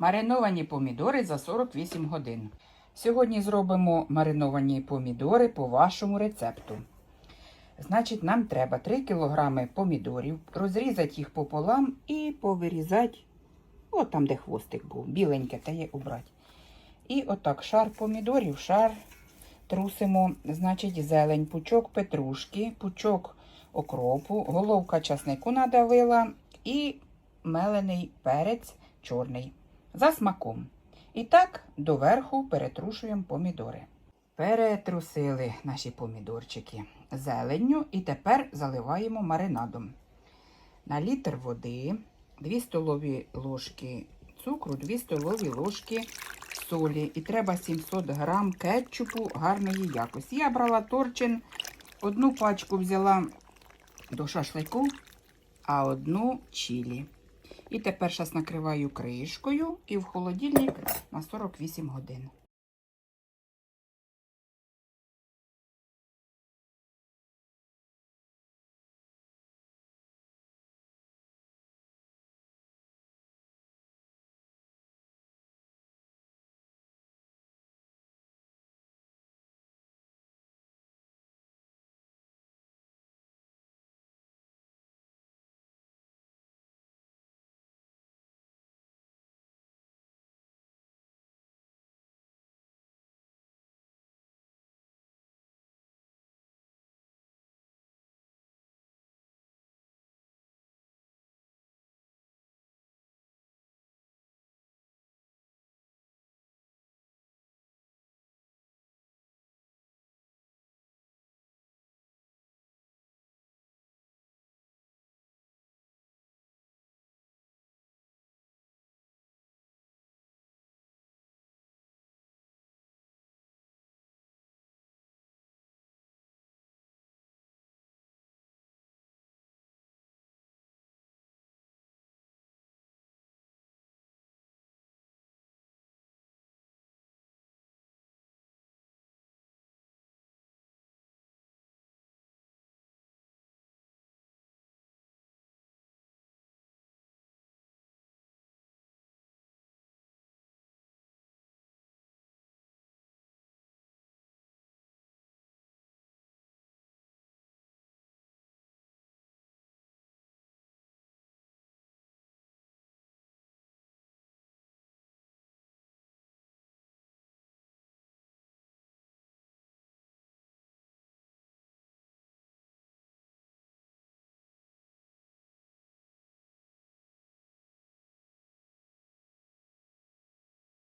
Мариновані помідори за 48 годин. Сьогодні зробимо мариновані помідори по вашому рецепту. Значить, нам треба 3 кг помідорів, розрізати їх пополам і повирізати, от там, де хвостик був, біленьке, та є убрати. І отак шар помідорів, шар трусимо, значить, зелень, пучок петрушки, пучок окропу, головка часнику надавила і мелений перець чорний за смаком. І так доверху перетрушуємо помідори. Перетрусили наші помідорчики зеленню і тепер заливаємо маринадом. На літр води 2 столові ложки цукру, 2 столові ложки солі. І треба 700 грам кетчупу гарної якості. Я брала торчин, одну пачку взяла до шашлику, а одну чилі. І тепер зараз накриваю кришкою і в холодильник на 48 годин.